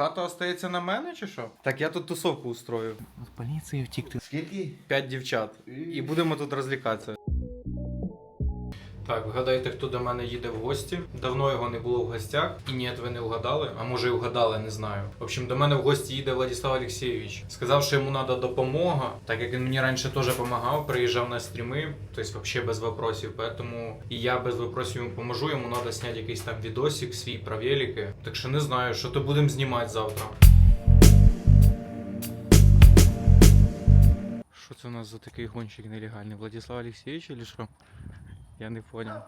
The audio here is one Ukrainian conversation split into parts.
хата остається на мене чи що? Так я тут тусовку устрою. З поліції втікти. Скільки? П'ять дівчат. І будемо тут розлікатися. Так, вгадайте, хто до мене їде в гості. Давно його не було в гостях. І ні, ви не вгадали, а може і вгадали, не знаю. В общем, до мене в гості їде Владислав Олексійович. Сказав, що йому треба допомога, так як він мені раніше теж допомагав, приїжджав на стріми, тобто взагалі без вопросів. Поэтому і я без вопросів йому поможу. Йому треба зняти якийсь там відосик свій про велики. Так що не знаю, що то будемо знімати завтра. Що це у нас за такий гонщик нелегальний? Владислав Олексійович чи що? Я не понял.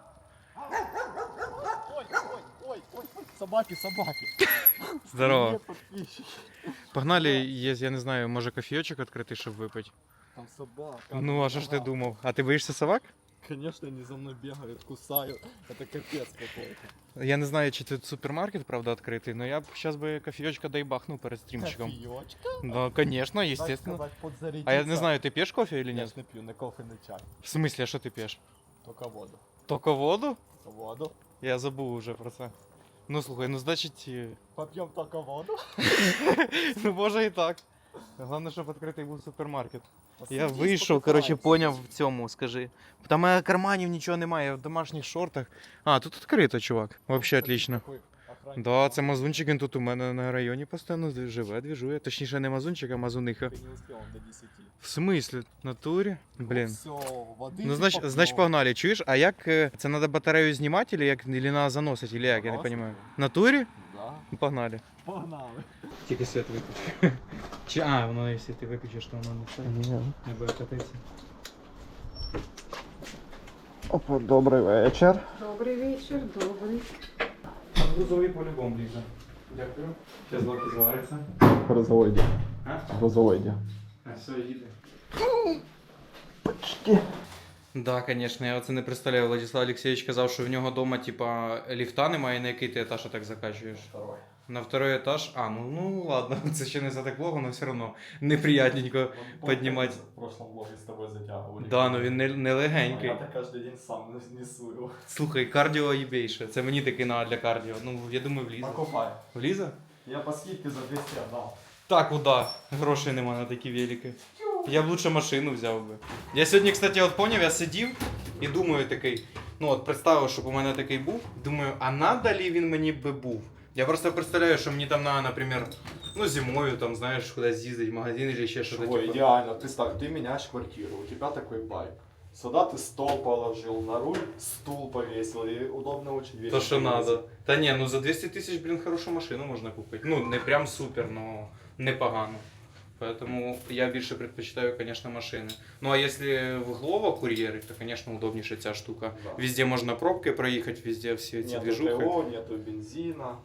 Ой, ой, ой, ой, собаки, собаки. Здорово. Погнали, є, я не знаю, може кофійочок відкрити, щоб випити. Там собака. Ну, а що ж ти думав? А ти боїшся собак? Конечно, они за мной бегают, кусают. Это капец какой-то. Я не знаю, чи тут супермаркет, правда, відкритий, але я б зараз би кофійочка дай бахнув перед стрімчиком. Кофеечка? Ну, конечно, Так естественно. сказать, подзарядиться. А я не знаю, ти п'єш кофе или Я ні? ж не пью, не кофе, не чай. В смысле, а що ти п'єш? Только воду. Тільки воду? Воду. Я забув уже про це. Ну слухай, ну значить. е, Попьем только воду. Ну може і так. Головне, щоб відкритий був супермаркет. Я вийшов, коротше, поняв в цьому, скажи. Там е, карманів нічого немає, я в домашніх шортах. А, тут відкрито, чувак. Вообще отлично. такий. Да, це мазунчик, він тут у мене на районі постійно живе, двіжує. Точніше, не мазунчик, а мазуниха. Ты не успел, он до 10. В смислі? Натурі? Блін. Все, воды Ну, значить, значить погнали. Чуєш, а як е, це треба батарею знімати, или як или на заносить, или як, я не розумію. В натурі? Да. Ну, Погнали. Погнали. Тільки світ виключи. Чи, а, воно, якщо ти виключиш, то воно не, це, не буде катитися. Опа, добрий вечір. Добрий вечір, добрий. Грузовий по-любому лізе. Дякую. Ще злоки звариться. Грузовой день. А? Все, їде. Почти. Да, звісно, я оце не представляю. Владислав Олексійович казав, що в нього вдома, типа, ліфта немає, на який ти етаж так закачуєш. Второй. На второй етаж. А, ну, ну ладно, це ще не за так плохо, але все одно неприятненько. Поднимать. В прошлом влоге с тобой затягивали. Да, ну він не, не легенький. Я так каждый день сам несу его. Слухай, кардіо їбейше. Це мені таки надо для кардіо. Ну, я думаю, влізе. Покупай. Влізе? Я по скидке за 200 отдал. Так, куда? Грошей нема на такі велики. Я б лучше машину взяв би. Я сьогодні, кстати, от поняв, я сидів і думаю такий. Ну от представив, щоб у мене такий був. Думаю, а надо ли він мені би був? Я просто представляю, що мені там на, наприклад, ну зимою там, знаєш, кудись з'їздить в магазин или ще щось. Ой, идеально. Ты, став- ты меняешь квартиру, у тебя такой байк. Сюда ты стол положил, на руль стул повесил, и удобно очень То, вечером що ездить. надо. Та ні, ну за 200 тисяч, блін, хорошу машину можна купити. Ну, не прям супер, но непогано. Поэтому я більше предпочитаю, конечно, машини. Ну а если в Глова кур'єри, то, конечно, удобніше ця штука. Да. Везде можна пробки проїхати, везде всі ці Нету движухи. ТО, нету бензина.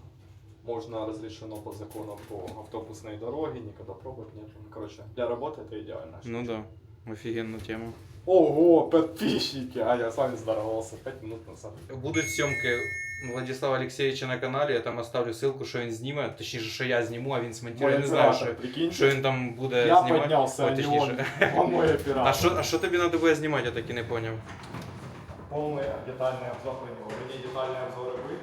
Можно разрешено по законам по автобусной дороге, никогда пробок нету. Ну, короче, для работы это идеально. Ну да, офігенна тема. Ого, подписчики! А я с вами здоровался 5 минут назад. Будуть зйомки Владислава Олексійовича на каналі, я там оставлю ссылку, що він зніме, точніше, що я зніму, а він смонтує. Я не знаю, що, прикинь. що він там буде я знімати. поднялся, О, а не он, точніше. он мой оператор. А що, а що тобі треба буде знімати, я так і не зрозумів. Полный детальный обзор про него. Вернее, детальные обзоры были.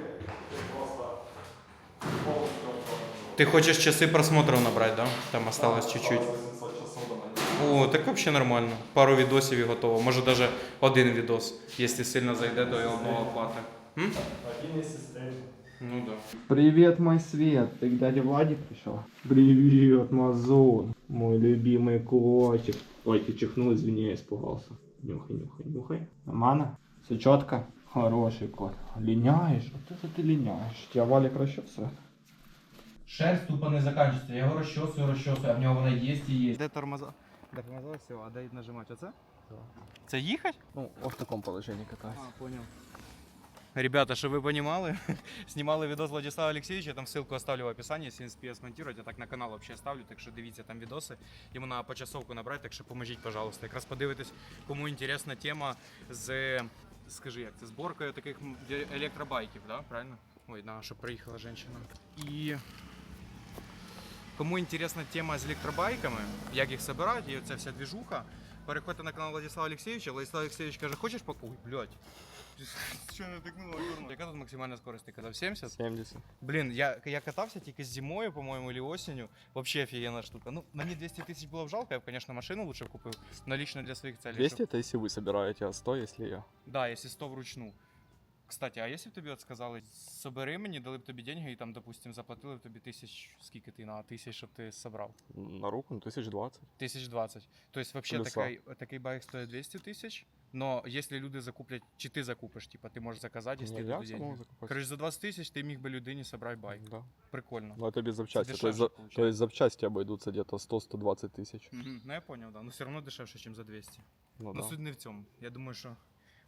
обзор на него. Ти хочеш часи просмотрів набрати, да? Там осталось чуть-чуть. Осталось 800 часов до монтажа. О, так взагалі нормально. Пару відосів і готово. Може навіть один відос. Якщо сильно зайде, то і одного хватить. М? Один из систем. Ну да. Привет, мой свет. Ты к дяде Владе пришел? Привет, Мазон. Мой любимый котик. Ой, ты чихнул, извини, я испугался. Нюхай, нюхай, нюхай. Нормально? Все четко? Хороший кот. Линяешь? Вот это ты линяешь. Тебя Валик расчесывает? Шерсть тупо не закінчується. Я його розчосую, розчосую, а в нього вона є і є. Де тормоза? Де тормоза, все, а де нажимати? Оце? Це їхати? Ну, вот в таком положении катаюсь. А, понял. Ребята, чтобы вы понимали, снимали видос Владислава Алексеевича, я там ссылку оставлю в описании, если не спею смонтировать, я так на канал вообще оставлю, так що дивіться там відоси, йому на почасовку набрати, так що поможіть, пожалуйста. Якраз подивитись, кому інтересна тема з, скажи, як це, зборкою таких м, де- електробайків, да? правильно? Ой, да, щоб приїхала жінка. І кому інтересна тема з електробайками, як їх собирати, і оця вся двіжуха, переходьте на канал Владислава Алексеевича. Владислав Алексеевич каже, хочеш по... Ой, блядь. Що не тикнуло, дурно. Яка тут максимальна скорость? Ти казав 70? 70. Блін, я, я катався тільки зимою, по-моєму, или осенью. Вообще офігенна штука. Ну, мені 200 тисяч було б жалко, я б, конечно, машину лучше купив, но лично для своїх целей. 200 щоб- это если вы собираете, а 100 если я. Да, якщо 100 вручну. Кстати, а якщо б тобі от сказали, собери мені, дали б тобі деньги і там, допустим, заплатили б тобі тисяч, скільки ти на тисяч, щоб ти собрав? На руку, ну, 1020. Тисяч двадцять. Тобто, вообще такий, такий байк стоїть 200 тисяч, но якщо люди закуплять, чи ти закупиш, типа, ти можеш заказати, якщо ти дадуть деньги. Короче, за 20 тисяч ти міг би людині собрати байк. Да. Прикольно. Но это без запчасти. То есть, за- то есть запчасти обойдутся где-то 100-120 тысяч. Мгм, Ну я понял, да. Но все одно дешевше, ніж за 200. Ну, Ну да. суть не в цьому. Я думаю, що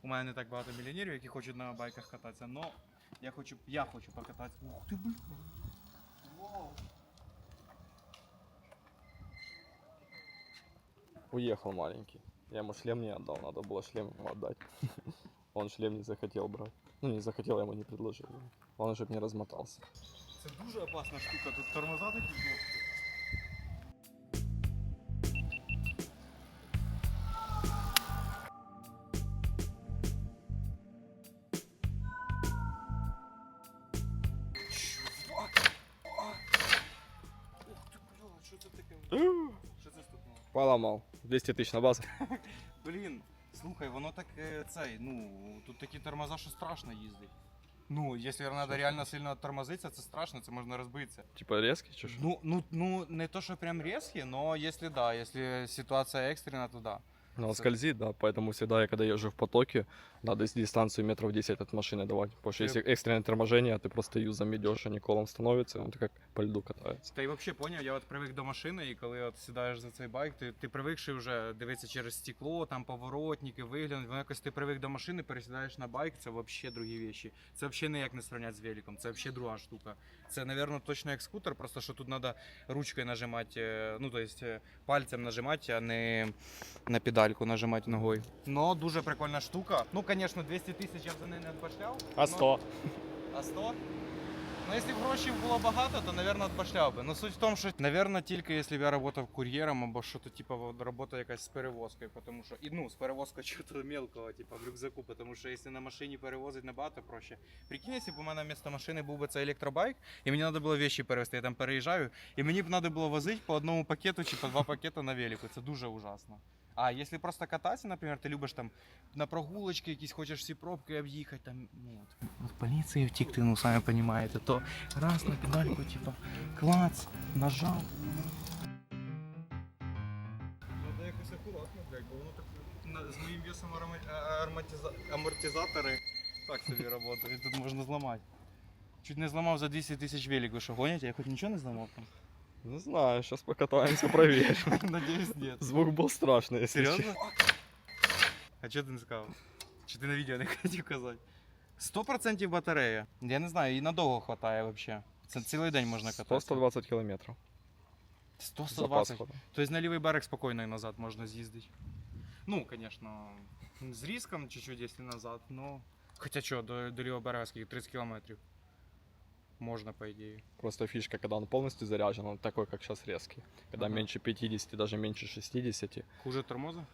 у мене не так багато мільйонерів, які хочуть на байках кататися, но я хочу, я хочу покататися. Ух ти, блін. Вау. Уехал маленький. Я ему шлем не отдал, надо было шлем ему отдать. Он шлем не захотел брать. Ну, не захотел, я ему не предложил. Он чтобы не размотался. Це дуже опасна штука, тут тормоза такі жорсткі. що це таке? Що це стукнуло? Поломал. 200 тысяч на базу. Блін, слухай, воно так е, цей, ну, тут такі тормоза, що страшно їздить. Ну, якщо треба реально сильно тормозитися, це страшно, це можна розбитися. Типа резкий, чё ж? Ну, ну, ну, не то, що прям резкие, но если да, если ситуация экстренная, то да. Но он С- скользит, да, поэтому всегда, я когда езжу в потоке, надо с дистанцию метров 10 от машины давать. Потому что Ты- если экстренное торможение, ты просто юзом идешь, а не колом становится, он как по льду катается. Та й взагалі поняв, я от привик до машини, і коли от сідаєш за цей байк, ти, ти привикши вже дивитися через стекло, там поворотники, вигляд, воно якось ти привик до машини, пересідаєш на байк, це взагалі другі вещі. Це взагалі ніяк не сравнять з великом, це взагалі друга штука. Це, напевно, точно як скутер, просто що тут треба ручкою нажимати, е, ну, тобто пальцем нажимати, а не на педальку нажимати ногою. Ну, дуже прикольна штука. Ну, звісно, 200 тисяч я б за неї не відбашляв. А но- а 100? Ну, якщо б грошей було багато, то, мабуть, відбашляв би. Ну, суть в тому, що, мабуть, тільки якщо б я працював кур'єром або що-то, типу, робота якась з перевозкою, тому що, і, ну, з перевозкою чого-то мелкого, типу, в рюкзаку, тому що якщо на машині перевозить набагато проще. Прикинь, якщо б у мене вместо машини був би цей електробайк, і мені треба було вещи перевезти, я там переїжджаю, і мені б треба було возити по одному пакету чи по два пакети на велику. Це дуже ужасно. А якщо просто кататися, наприклад, ти любиш там на прогулочки якісь, хочеш всі пробки об'їхати, там, ну, от, от поліції втікти, ну, самі розумієте, то раз на педальку, типа, клац, нажав. Треба якось акуратно, блядь, бо воно так на- з моїм весом арома- а- арматиза- амортизатори так собі працюють, тут можна зламати. Чуть не зламав за 200 тисяч велик, ви що, гоните? Я хоч нічого не зламав там? Не знаю, сейчас покатаемся, проверим. Надіюсь, ні. Звук был страшный, если Серйозно? честно. А чого ти не сказав? Чи ти на відео не хотів казати? 100% батарея. Я не знаю, і надовго хватає взагалі. Це цілий день можна кататися. 100-120 километров. 100 Запас 120 хода. Тобто на лівий берег спокійно і назад можна з'їздити. Ну, звісно, з риском чуть-чуть, якщо назад, но... Хоча що, до, до лівого берега скільки? 30 кілометрів. Можна, по ідеї. Просто фишка, когда он полностью заряжен, он такой, как сейчас резкий. Когда Ага. меньше 50, даже меньше 60, Хуже тормоза?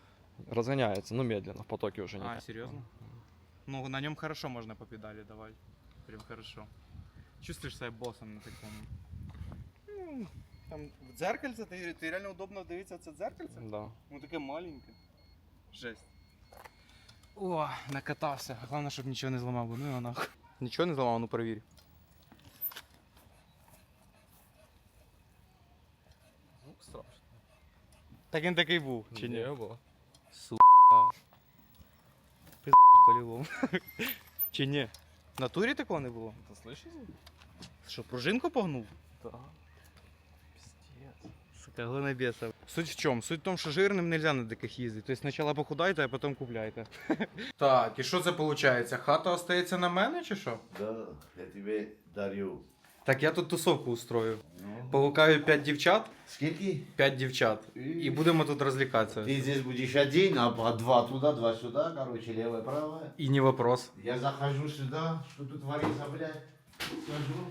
разгоняется, ну медленно, в потоке уже не А, так. серьезно? Ну, на нем хорошо можно по педали давать. Прям хорошо. Чувствуешь себя боссом на таком. Ну, Там в дзеркальце, ти, ти реально удобно дивитися це дзеркальце? Да. Ну таке маленьке. Жесть. О, накатався. Головне, щоб нічого не зламав, бо ну його нахуй. Нічого не зламав, ну перевір. Так він такий був, чи ні? было. Сука. Пизд по-любому. Чи ні? В натурі такого не було? Ты слышишь звук? Що, пружинку погнув? Да. Пиздец. Сука, глонобеса. Суть в чому? Суть в тому, що жирним нельзя на диких їздити. Тобто спочатку похудайте, а потім купляйте. Так, і що це виходить? Хата остається на мене чи що? Да, я тебе дарю. Так я тут тусовку устрою. Ну. Полукаю 5 дівчат, Скільки? 5 дівчат. І будемо тут розлікатися. Ты здесь будешь один, а по два туда, два сюда, короче, левое, правое. І не вопрос. Я захожу сюда, что тут творится, блядь. Скажу.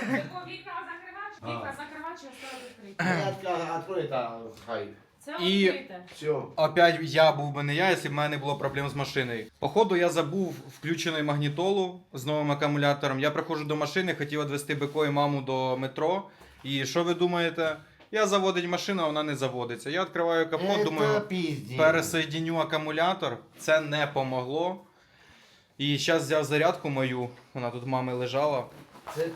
Тако вікна закривач, А. вікна закривач і оставив відкриті. Блядь, открой это, хай. Це І- відкрите. Все. Опять я був би не я, якщо в мене не було проблем з машиною. Походу, я забув включений магнітолу з новим акумулятором. Я приходжу до машини, хотів відвести Беко і маму до метро. І що ви думаєте? Я заводить машину, а вона не заводиться. Я відкриваю капот, думаю, пиздец. пересоєдиню акумулятор. Це не помогло. І зараз взяв зарядку мою, вона тут мами лежала.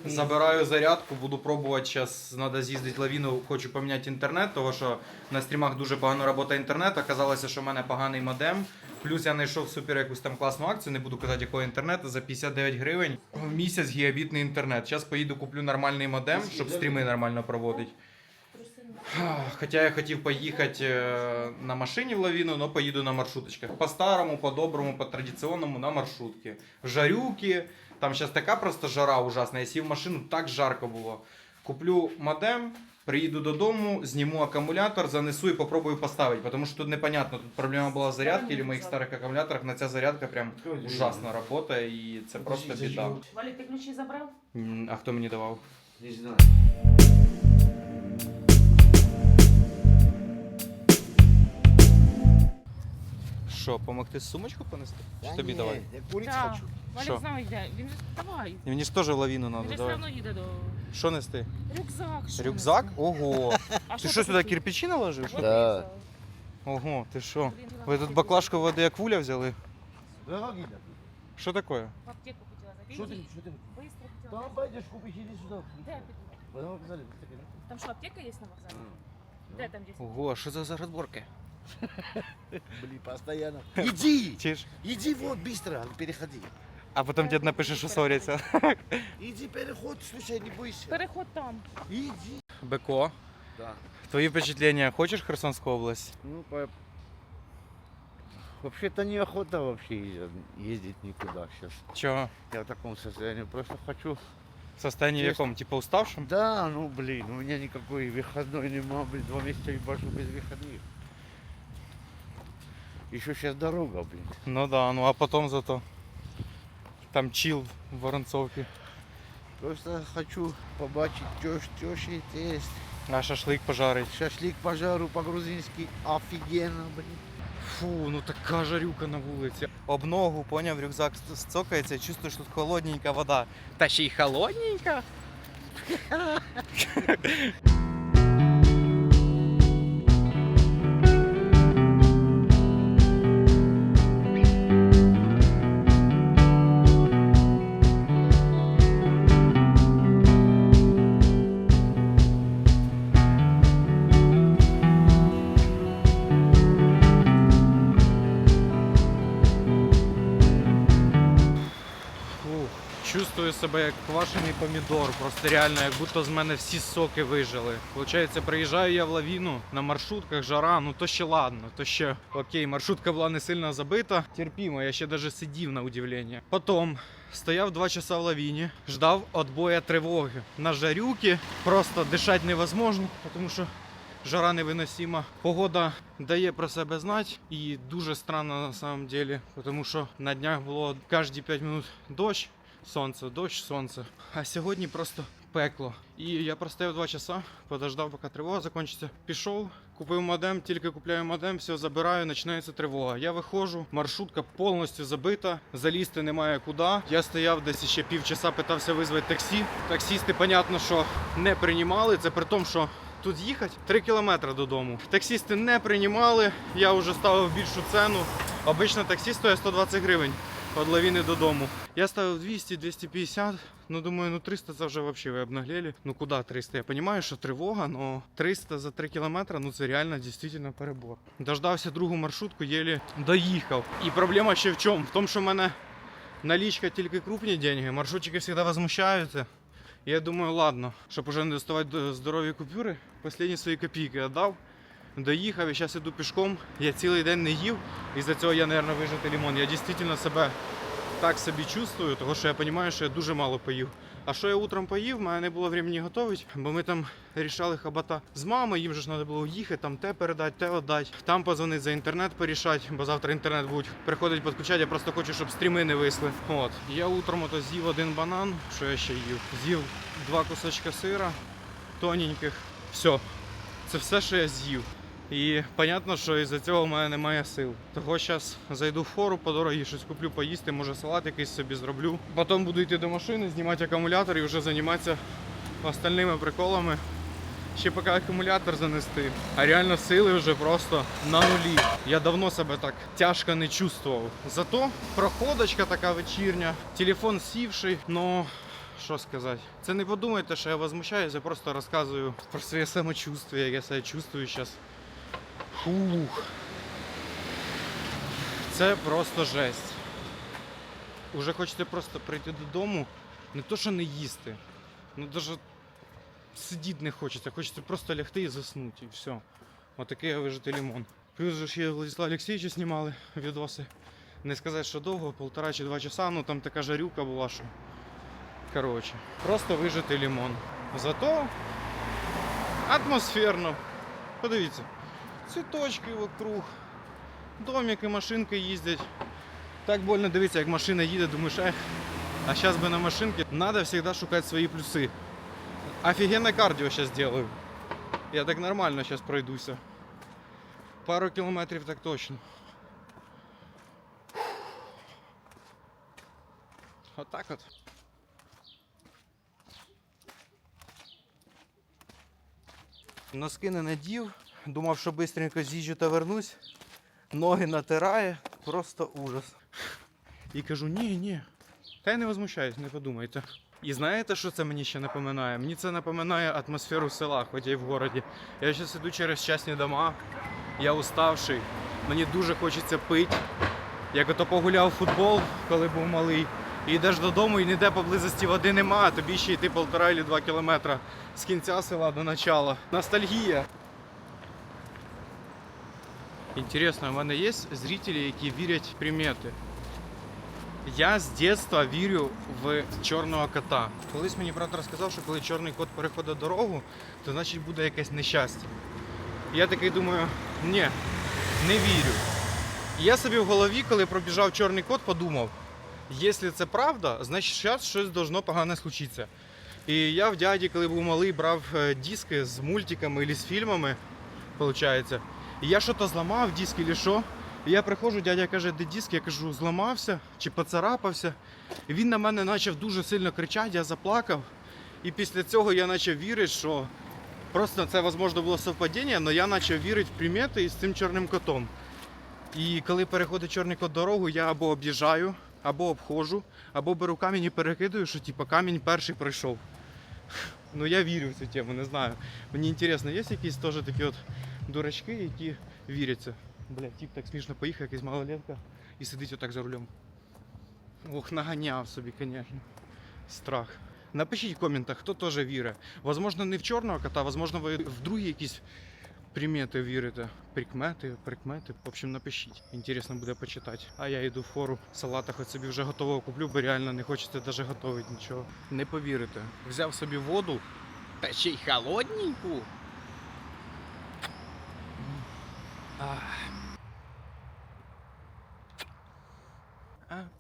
Забираю зарядку, буду пробувати. Зараз треба з'їздити лавіну, хочу поміняти інтернет, тому що на стрімах дуже погано працює інтернет. Оказалося, що в мене поганий модем. Плюс я знайшов супер якусь там класну акцію, не буду казати якого інтернету, за 59 гривень в місяць гігабітний інтернет. Зараз поїду куплю нормальний модем, щоб стріми нормально проводити. Хоча я хотів поїхати е, на машині в лавіну, але поїду на маршруточках. По-старому, по-доброму, по-традиційному на маршрутки. Жарюки. Там зараз така просто жара ужасна. Я сів в машину, так жарко було. Куплю модем, приїду додому, зніму акумулятор, занесу і попробую поставити. Тому що тут непонятно, тут проблема була в зарядці або в моїх старих акумуляторах. На ця зарядка прям ужасно працює і це просто біда. Валік, ти ключі забрав? А хто мені давав? Не знаю. Що, помогти сумочку понести? Чи тобі не, давай? Я курить Да. хочу. Валік Що? знає, йде. Він же давай. І Мені ж теж в лавіну Він треба, же все давай. одно їде до Що нести? рюкзак. що Рюкзак? нести? Ого. А Ти що сюди хотів? кирпичі наложив? що? Да. Ого, ти що? Блін, Ви тут баклажку води як вуля взяли? Да, как идет? Що таке? В аптеку хотіла зайти. Что ты, Іди. что ты? Быстро Да хотіла. пойдешь купишь, иди сюда. Де піду? Потом показали, быстрее. Там що, аптека є на вокзалі? А. Де там десь? Ого, що це за розборки? Блин, постоянно. Иди! Чи ж? Иди вот, быстро, переходи. А потім дід напише, що ссоряться. Иди, переход, слушай, не бойся. Переход там. Иди. Беко, Да. твої впечатлення, хочеш Херсонську область? Ну, по... вообще-то неохота вообще ездить никуда сейчас. Чого? Я в таком состоянии. Просто хочу... В состоянии Чесно. якому? Типа уставшим? Да, ну блин, у меня никакой выходной нема, блин, два месяца ебашу без выходных. Еще сейчас дорога, блин. Ну да, ну а потім зато. Там чил в Воронцовці. Просто хочу побачить тёщ, тёщи тесть. А шашлик пожарить. Шашлик пожару по-грузински. Офигенно, блин. Фу, ну така жарюка на вулиці. Об ногу, поняв, рюкзак цокається, чувствую, що тут холодненька вода. Та ще й холодненька. чувствую себе як квашений помідор. Просто реально, як будто з мене всі соки вижили. Получається, приїжджаю я в лавіну на маршрутках, жара, ну то ще ладно, то ще окей, маршрутка була не сильно забита. Терпімо, я ще навіть сидів на удивлення. Потім стояв два часа в лавіні, ждав відбоя тривоги. На жарюки просто дишати невозможно, тому що жара невиносима. Погода дає про себе знати і дуже странно на самом деле, тому що на днях було кожні 5 минут дощ, сонце, дощ, сонце. А сьогодні просто пекло. І я простояв 2 часа, подождав, поки тривога закінчиться. Пішов, купив модем, тільки купляю модем, все забираю, починається тривога. Я виходжу, маршрутка повністю забита, залізти немає куди. Я стояв десь ще півчаса, питався визвати таксі. Таксісти, понятно, що не приймали. Це при тому, що тут їхати 3 кілометри додому. Таксісти не приймали, я вже ставив більшу ціну. Обично таксі стоїть 120 гривень від лавіни додому. Я ставив 200-250. Ну думаю, ну 300 це вже взагалі ви обнаглели. Ну куди 300? Я розумію, що тривога, але 300 за 3 кілометри, ну це реально дійсно перебор. Дождався другу маршрутку, єлі доїхав. І проблема ще в чому? В тому, що в мене налічка тільки крупні деньги, маршрутчики завжди возмущаються. Я думаю, ладно, щоб уже не доставати до- здорові купюри, останні свої копійки віддав. Доїхав і зараз іду пішком. Я цілий день не їв. І за цього я, мабуть, вижити лимон. Я дійсно себе так собі чувствую, тому що я розумію, що я дуже мало поїв. А що я утром поїв, мене не було времени готувати, бо ми там рішали хабата з мамою, їм же ж треба було їхати, там те передати, те віддати, там позвонити за інтернет порішати, бо завтра інтернет будуть приходить підключати, я просто хочу, щоб стріми не висли. От. Я утром ото з'їв один банан, що я ще їв. З'їв два кусочка сира тоненьких. Все. Це все, що я з'їв. І понятно, що із-за цього в мене немає сил. Того зараз зайду в фору по дорозі, щось куплю поїсти, може салат якийсь собі зроблю. Потім буду йти до машини, знімати акумулятор і вже займатися остальними приколами. Ще поки акумулятор занести. А реально сили вже просто на нулі. Я давно себе так тяжко не чувствував. Зато проходочка така вечірня, телефон сівший, но що сказати. Це не подумайте, що я возмущаюсь, я просто розказую про своє самочувствие, як я себе чувствую зараз. Фух. Це просто жесть. Уже хочете просто прийти додому, не то що не їсти, ну навіть сидіти не хочеться, хочеться просто лягти і заснути, і все. Отакий я вижити лимон. Плюс же ж є Владислав Олексійовича знімали відоси. Не сказати, що довго, полтора чи два часа, ну там така жарюка була, що. Коротше, просто вижити лимон. Зато атмосферно. Подивіться, цвіточки вокруг, домики, машинки їздять. Так больно дивитися, як машина їде, думаєш, ех, а зараз би на машинці треба завжди шукати свої плюси. Офигенное кардио сейчас делаю. Я так нормально сейчас пройдуся. Пару километрів так точно. Вот так вот. Носки не надів. Думав, що швидко з'їжджу та вернусь. Ноги натирає. Просто ужас. І кажу, ні, ні. Та я не возмущаюсь, не подумайте. І знаєте, що це мені ще напоминає? Мені це напоминає атмосферу села, хоч я й в городі. Я зараз іду через частні дома, я уставший, мені дуже хочеться пити. Як ото погуляв футбол, коли був малий, і йдеш додому і ніде поблизості води нема, тобі ще йти полтора чи два кілометра з кінця села до начала. Ностальгія. Інтересно, у мене є зрителі, які вірять в примети. Я з дитинства вірю в чорного кота. Колись мені брат розказав, що коли чорний кот переходить дорогу, то значить буде якесь нещастя. Я такий думаю, ні, не вірю. І я собі в голові, коли пробіжав чорний кот, подумав, якщо це правда, значить зараз щось должно погане случитися. І я в дяді, коли був малий, брав е, диски з мультиками або з фільмами, виходить. І я щось зламав, диск чи що. Я приходжу, дядя каже, де диск, я кажу, зламався чи поцарапався. Він на мене почав дуже сильно кричати, я заплакав. І після цього я почав вірити, що просто це, можливо, було совпадіння, але я почав вірити в примети із цим чорним котом. І коли переходить чорний кот дорогу, я або об'їжджаю, або обходжу, або беру камінь і перекидаю, що типу, камінь перший пройшов. Ну я вірю в цю тему, не знаю. Мені цікаво, є якісь теж такі от дурачки, які віряться. Бля, тип так смішно поїхав, якась малолетка і сидить отак за рулем. Ох, наганяв собі, звісно. Страх. Напишіть в коментах, хто теж вірить. Возможно, не в чорного кота, возможно, ви в другі якісь примети вірите. Прикмети, прикмети. В общем, напишіть. Інтересно буде почитати. А я йду в фору салата, хоч собі вже готового куплю, бо реально не хочеться навіть готувати нічого. Не повірите. Взяв собі воду, та ще й холодненьку. А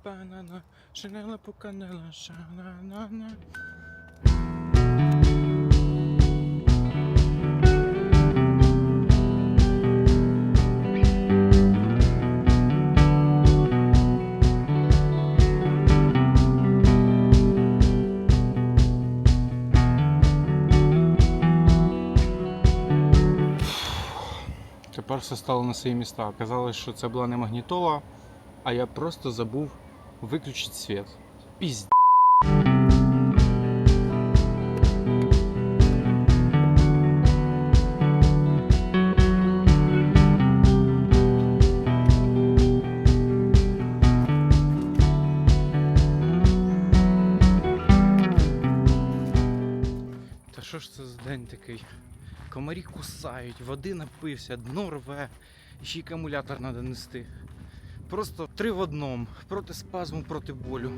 банана, шинела пуканела, шанана. Тепер все стало на свої міста. Казалось, що це була не магнітола, а я просто забув виключити світ. Пізд. Що ж це за день такий? Комарі кусають, води напився, дно рве, ще й акумулятор треба нести. Просто три в одному. Проти спазму, проти болю.